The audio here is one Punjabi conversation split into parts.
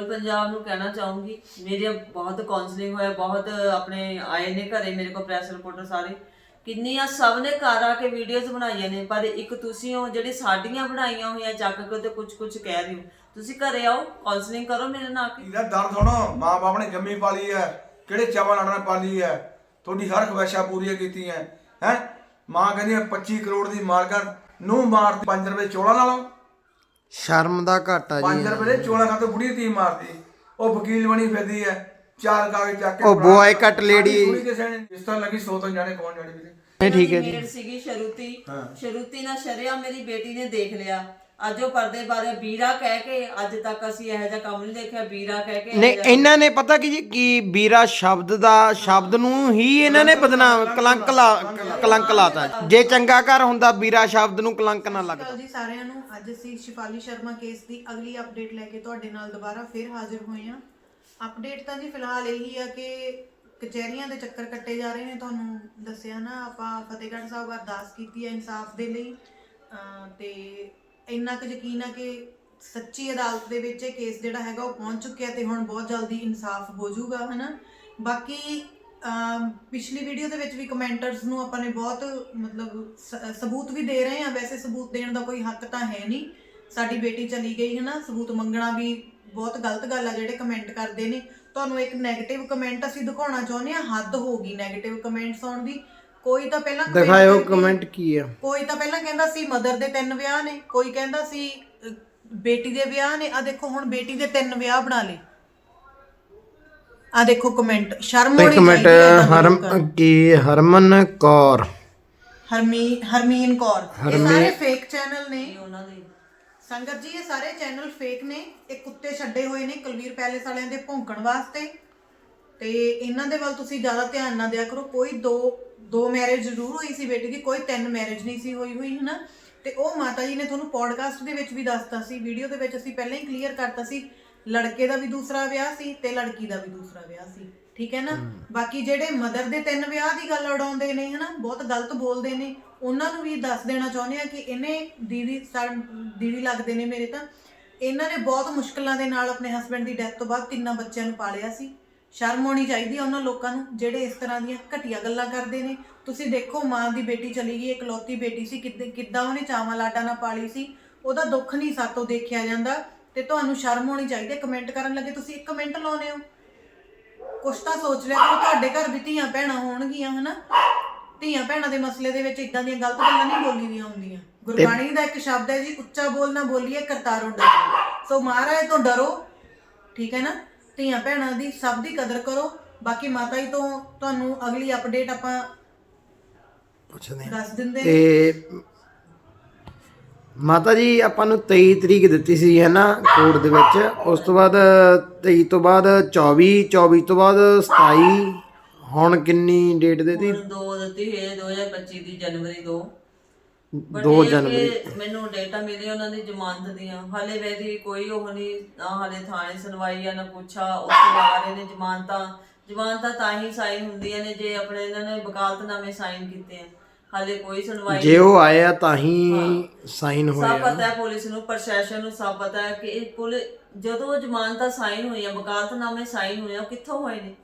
ਬੋਲ ਪੰਜਾਬ ਨੂੰ ਕਹਿਣਾ ਚਾਹੂੰਗੀ, ਮੇਰੇ ਬਹੁਤ ਕਾਉਂਸਲਿੰਗ ਹੋਇਆ, ਬਹੁਤ ਆਪਣੇ ਆਏ ਨੇ ਘਰੇ, ਮੇਰੇ ਕੋਲ ਪ੍ਰੈਸ ਰਿਪੋਰਟਰ ਸਾਰੇ। ਕਿੰਨੀਆਂ ਸਭ ਨੇ ਘਰ ਆ ਕੇ ਵੀਡੀਓਜ਼ ਬਣਾਈਆਂ ਨੇ, ਪਰ ਇੱਕ ਤੁਸੀਂ ਹੋ ਜਿਹੜੀ ਸਾਡੀਆਂ ਬਣਾਈਆਂ ਹੋਈਆਂ, ਚੱਕ ਕੇ ਤੇ ਕੁਝ ਕੁਝ ਕਹਿ ਰਹੇ ਹੋ ਤੁਸੀਂ ਘਰੇ ਆਓ ਕਾਉਂਸਲਿੰਗ ਕਰੋ ਮੇਰੇ ਨਾਲ ਆ ਕੇ। ਇਹਦਾ ਦਰਦ ਸੁਣੋ ਮਾਂ ਬਾਪ ਨੇ ਜੰਮੀ ਪਾਲੀ ਹੈ, ਕਿਹੜੇ ਚਾਵਾਂ ਲੜਨਾ ਪਾਲੀ ਹੈ? ਤੁਹਾਡੀ ਹਰ ਖਵਾਇਸ਼ਾਂ ਪੂਰੀਆਂ ਕੀਤੀਆਂ, ਹੈ? ਮਾਂ ਕਹਿੰਦੀ ਹੈ 25 ਕਰੋੜ ਦੀ ਮਾਲਕਾਂ ਨੂੰ ਮਾਰਦੀ 5 ਰੁਪਏ ਚੋਲਾ ਨਾਲੋਂ ਸ਼ਰਮ ਦਾ ਘਾਟਾ 5 ਜੀ ਰੁਪਏ ਦੇ ਚੋਲਾ ਖਾਤੇ ਬੁੜੀ ਤੀ ਮਾਰਦੀ। ਉਹ ਵਕੀਲ ਬਣੀ ਫਿਰਦੀ ਹੈ ਚਾਰ ਕਾਗਜ਼ ਚੱਕ ਕੇ ਉਹ ਕੁੜੀ ਕਿਸੇ ਨੇ। ਇਸ ਤਰ੍ਹਾਂ ਲੱਗੀ ਸੋ ਤੋਂ ਜਾਣੇ ਕੌਣ ਜਾਣੇ ਵੀਰੇ ਨਹੀਂ ਠੀਕ ਹੈ ਜੀ। ਸੀਗੀ ਸ਼ਰੂਤੀ। ਹਾਂ। ਸ਼ਰੂਤੀ ਨਾਲ ਸ਼ਰਿਆ ਮੇਰੀ ਬੇਟੀ ਨੇ ਦੇਖ ਲਿਆ। ਅੱਜ ਉਹ ਪਰਦੇ ਬਾਰੇ ਵੀਰਾ ਕਹਿ ਕੇ ਅੱਜ ਤੱਕ ਅਸੀਂ ਇਹੋ ਜਿਹਾ ਕੰਮ ਨਹੀਂ ਦੇਖਿਆ ਵੀਰਾ ਕਹਿ ਕੇ ਨਹੀਂ ਇਹਨਾਂ ਨੇ ਪਤਾ ਕੀ ਜੀ ਕੀ ਵੀਰਾ ਸ਼ਬਦ ਦਾ ਸ਼ਬਦ ਨੂੰ ਹੀ ਇਹਨਾਂ ਨੇ ਬਦਨਾਮ ਕਲੰਕ ਲਾ ਕਲੰਕ ਲਾਤਾ। ਜੇ ਚੰਗਾ ਘਰ ਹੁੰਦਾ ਵੀਰਾ ਸ਼ਬਦ ਨੂੰ ਕਲੰਕ ਨਾ ਲੱਗਦਾ। ਜੀ ਸਾਰਿਆਂ ਨੂੰ। ਅੱਜ ਅਸੀਂ ਸ਼ਿਫਾਲੀ ਸ਼ਰਮਾ ਕੇਸ ਦੀ ਅਗਲੀ ਅਪਡੇਟ ਲੈ ਕੇ ਤੁਹਾਡੇ ਨਾਲ ਦੁਬਾਰਾ ਫਿਰ ਹਾਜ਼ਰ ਹੋਏ ਹਾਂ। ਅਪਡੇਟ ਤਾਂ ਜੀ ਫਿਲਹਾਲ ਇਹੀ ਆ ਕਿ ਕਚਹਿਰੀਆਂ ਦੇ ਚੱਕਰ ਕੱਟੇ ਜਾ ਰਹੇ ਨੇ ਤੁਹਾਨੂੰ ਦੱਸਿਆ ਨਾ ਆਪਾਂ ਫਤਿਹਗੜ੍ਹ ਸਾਹਿਬ ਅਰਦਾਸ ਕੀਤੀ ਹੈ ਇਨਸਾਫ ਦੇ ਲਈ। ਤੇ ਇੰਨਾ ਕੁ ਯਕੀਨ ਆ ਕਿ ਸੱਚੀ ਅਦਾਲਤ ਦੇ ਵਿੱਚ ਇਹ ਕੇਸ ਜਿਹੜਾ ਹੈਗਾ ਉਹ ਪਹੁੰਚ ਚੁੱਕਿਆ ਤੇ ਹੁਣ ਬਹੁਤ ਜਲਦੀ ਇਨਸਾਫ ਹੋ ਜਾਊਗਾ, ਹਨਾ? ਬਾਕੀ ਪਿਛਲੀ ਵੀਡੀਓ ਦੇ ਵਿੱਚ ਵੀ ਕਮੈਂਟਰਸ ਨੂੰ ਆਪਾਂ ਨੇ ਬਹੁਤ, ਮਤਲਬ, ਸ- ਸਬੂਤ ਵੀ ਦੇ ਰਹੇ ਹਾਂ। ਵੈਸੇ ਸਬੂਤ ਦੇਣ ਦਾ ਕੋਈ ਹੱਕ ਤਾਂ ਹੈ ਨਹੀਂ। ਸਾਡੀ ਬੇਟੀ ਚਲੀ ਗਈ ਹੈ ਨਾ ਸਬੂਤ ਮੰਗਣਾ ਵੀ ਬਹੁਤ ਗਲਤ ਗੱਲ ਆ, ਜਿਹੜੇ ਕਮੈਂਟ ਕਰਦੇ ਨੇ। ਤੁਹਾਨੂੰ ਇੱਕ 네ਗੇਟਿਵ ਕਮੈਂਟ ਅਸੀਂ ਦਿਖਾਉਣਾ ਚਾਹੁੰਦੇ ਹਾਂ। ਹੱਦ ਹੋ ਗਈ 네ਗੇਟਿਵ ਕਮੈਂਟਸ ਆਉਣ ਦੀ। ਕੋਈ ਤਾਂ ਪਹਿਲਾਂ ਦਿਖਾਇਓ ਕਮੈਂਟ ਕੀ ਆ। ਕੋਈ ਤਾਂ ਪਹਿਲਾਂ ਕਹਿੰਦਾ ਸੀ ਮਦਰ ਦੇ ਤਿੰਨ ਵਿਆਹ ਨੇ ਕੋਈ ਕਹਿੰਦਾ ਸੀ ਅਹ, ਬੇਟੀ ਦੇ ਵਿਆਹ ਨੇ ਆ ਦੇਖੋ ਹੁਣ ਬੇਟੀ ਦੇ ਤਿੰਨ ਵਿਆਹ ਬਣਾ ਲਏ। ਆ ਦੇਖੋ ਕਮੈਂਟ ਸ਼ਰਮ ਹੋਣੀ ਇੱਕ ਮਿੰਟ ਚਾਹੀਦੀ ਹੈ ਏਦਾਂ ਦੇ ਲੋਕਾਂ ਨੂੰ। ਹਰਮ ਕੀ ਹਰਮਨ ਕੌਰ। ਹਰਮੀ ਹਰਮੀਨ ਕੌਰ। ਇਹ ਸਾਰੇ ਫੇਕ ਚੈਨਲ ਨੇ। ਉਹਨਾਂ ਦੇ ਸੰਗਤ ਜੀ ਇਹ ਸਾਰੇ ਚੈਨਲ ਫੇਕ ਨੇ। ਇਹ ਕੁੱਤੇ ਛੱਡੇ ਹੋਏ ਨੇ ਕੁਲਵੀਰ ਪੈਲੇਸ ਵਾਲਿਆਂ ਦੇ ਭੌਂਕਣ ਵਾਸਤੇ। ਤੇ ਇਹਨਾਂ ਦੇ ਵੱਲ ਤੁਸੀਂ ਜ਼ਿਆਦਾ ਧਿਆਨ ਨਾ ਦਿਆ ਕਰੋ। ਕੋਈ ਦੋ ਦੋ ਮੈਰਿਜ ਜ਼ਰੂਰ ਹੋਈ ਸੀ ਬੇਟੀ ਦੀ ਕੋਈ ਤਿੰਨ ਮੈਰਿਜ ਨਹੀਂ ਸੀ ਹੋਈ ਹੋਈ ਹਨਾ? ਤੇ ਉਹ ਮਾਤਾ ਜੀ ਨੇ ਤੁਹਾਨੂੰ ਪੋਡਕਾਸਟ ਦੇ ਵਿੱਚ ਵੀ ਦੱਸਤਾ ਸੀ ਵੀਡੀਓ ਦੇ ਵਿੱਚ ਅਸੀਂ ਪਹਿਲਾਂ ਹੀ ਕਲੀਅਰ ਕਰਤਾ ਸੀ ਲੜਕੇ ਦਾ ਵੀ ਦੂਸਰਾ ਵਿਆਹ ਸੀ ਤੇ ਲੜਕੀ ਦਾ ਵੀ ਦੂਸਰਾ ਵਿਆਹ ਸੀ ਠੀਕ ਹੈ ਨਾ? ਬਾਕੀ ਜਿਹੜੇ ਮਦਰ ਦੇ ਤਿੰਨ ਵਿਆਹ ਦੀ ਗੱਲ ਉਡਾਉਂਦੇ ਨੇ ਹਨਾ? ਬਹੁਤ ਗਲਤ ਬੋਲਦੇ ਨੇ। ਉਹਨਾਂ ਨੂੰ ਵੀ ਦੱਸ ਦੇਣਾ ਚਾਹੁੰਦੇ ਆ ਕਿ ਇਹਨੇ ਦੀਦੀ ਦੀਦੀ ਲੱਗਦੇ ਨੇ ਮੇਰੇ ਤਾਂ। ਇਹਨਾਂ ਨੇ ਬਹੁਤ ਮੁਸ਼ਕਲਾਂ ਦੇ ਨਾਲ ਆਪਣੇ ਹਸਬੰਡ ਦੀ ਡੈਥ ਤੋਂ ਬਾਅਦ ਤਿੰਨਾਂ ਬੱਚਿਆਂ ਨੂੰ ਪਾਲਿਆ ਸੀ। ਸ਼ਰਮ ਹੋਣੀ ਚਾਹੀਦੀ ਹੈ ਉਹਨਾਂ ਲੋਕਾਂ ਨੂੰ, ਜਿਹੜੇ ਇਸ ਤਰ੍ਹਾਂ ਦੀਆਂ ਘਟੀਆ ਗੱਲਾਂ ਕਰਦੇ ਨੇ। ਤੁਸੀਂ ਦੇਖੋ, ਮਾਂ ਦੀ ਬੇਟੀ ਚਲੀ ਗਈ, ਇਕਲੌਤੀ ਬੇਟੀ ਸੀ, ਕਿੱਦ- ਕਿੱਦਾਂ ਉਹਨੇ ਚਾਵਾਂ ਲਾਡਾਂ ਨਾਲ ਪਾਲੀ ਸੀ, ਉਹਦਾ ਦੁੱਖ ਨਹੀਂ ਸਾਤੋਂ ਦੇਖਿਆ ਜਾਂਦਾ। ਤੇ ਤੁਹਾਨੂੰ ਸ਼ਰਮ ਹੋਣੀ ਚਾਹੀਦੀ ਹੈ ਕਮੈਂਟ ਕਰਨ ਲੱਗੇ ਤੁਸੀਂ ਇੱਕ ਕਮੈਂਟ ਲਾਉਨੇ ਹੋ। ਕੁਛ ਤਾਂ ਸੋਚ ਲਿਆ ਕਰੋ, ਤੁਹਾਡੇ ਘਰ ਵੀ ਧੀਆਂ ਭੈਣਾਂ ਹੋਣਗੀਆਂ, ਹਨਾ? ਧੀਆਂ ਭੈਣਾਂ ਦੇ ਮਸਲੇ ਦੇ ਵਿੱਚ ਇਦਾਂ ਦੀਆਂ ਗਲਤ ਗੱਲਾਂ ਨਹੀਂ ਬੋਲੀ ਦੀਆਂ ਹੁੰਦੀਆਂ। ਗੁਰਬਾਣੀ ਦਾ ਇੱਕ ਸ਼ਬਦ ਹੈ ਜੀ, ਉੱਚਾ ਬੋਲ ਨਾ ਬੋਲੀਏ ਕਰਤਾਰੋਂ ਡਰੋ ਸੋ ਮਹਾਰਾਜ ਤੋਂ ਡਰੋ, ਠੀਕ ਹੈ ਨਾ? ਧੀਆਂ ਭੈਣਾਂ ਦੀ ਸਭ ਦੀ ਕਦਰ ਕਰੋ। ਬਾਕੀ ਮਾਤਾ ਜੀ ਤੋਂ ਤੁਹਾਨੂੰ ਅਗਲੀ ਅਪਡੇਟ ਆਪਾਂ ਪੁੱਛਦੇ ਆ ਦੱਸ ਦਿੰਦੇ ਤੇ ਮਾਤਾ ਜੀ ਆਪਾਂ ਨੂੰ 23 ਤਰੀਕ ਦਿੱਤੀ ਸੀ ਹੈ ਨਾ ਕੋਰਟ ਦੇ ਵਿੱਚ। ਉਸ ਤੋਂ ਬਾਅਦ 23 ਤੋਂ ਬਾਅਦ 24 24 ਤੋਂ ਬਾਅਦ 27 ਹੁਣ ਕਿੰਨੀ ਡੇਟ ਦਿੱਤੀ? ਹੁਣ ਦੋ ਦਿੱਤੀ ਹੋਈ ਹੈ 2025 ਦੀ ਜਨਵਰੀ 2 2 ਜਨਵਰੀ ਮੈਨੂੰ ਡੇਟਾ ਮਿਲੇ ਉਹਨਾਂ ਦੀ ਜ਼ਮਾਨਤ ਦੀਆਂ। ਹਾਲੇ ਵੇਦੀ ਕੋਈ ਉਹ ਨਹੀਂ ਨਾ ਹਾਲੇ ਥਾਣੇ ਸੁਣਵਾਈ ਆ ਨਾ ਪੁੱਛਾ ਉੱਥੇ ਆ ਰਹੇ ਨੇ ਜ਼ਮਾਨਤਾਂ। ਜ਼ਮਾਨਤਾਂ ਤਾਂ ਹੀ ਸਾਈਨ ਹੁੰਦੀਆਂ ਨੇ ਜੇ ਆਪਣੇ ਇਹਨਾਂ ਨੇ ਵਕਾਲਤਨਾਮੇ ਸਾਈਨ ਕੀਤੇ ਆ। ਹਾਲੇ ਕੋਈ ਸੁਣਵਾਈ ਜੇ ਉਹ ਆਏ ਆ ਤਾਂ ਹੀ ਸਾਈਨ ਸਭ ਹੋਇਆ ਪਤਾ ਹੈ ਪੁਲਿਸ ਨੂੰ ਪ੍ਰਸ਼ਾਸਨ ਨੂੰ ਸਭ ਪਤਾ ਹੈ ਕਿ ਇਹ ਪੁਲਿਸ ਜਦੋਂ ਜ਼ਮਾਨਤਾਂ ਸਾਈਨ ਹੋਈਆਂ ਵਕਾਲਤਨਾਮੇ ਸਾਈਨ ਹੋਏ ਆ, ਉਹ ਕਿੱਥੋਂ ਹੋਏ ਨੇ?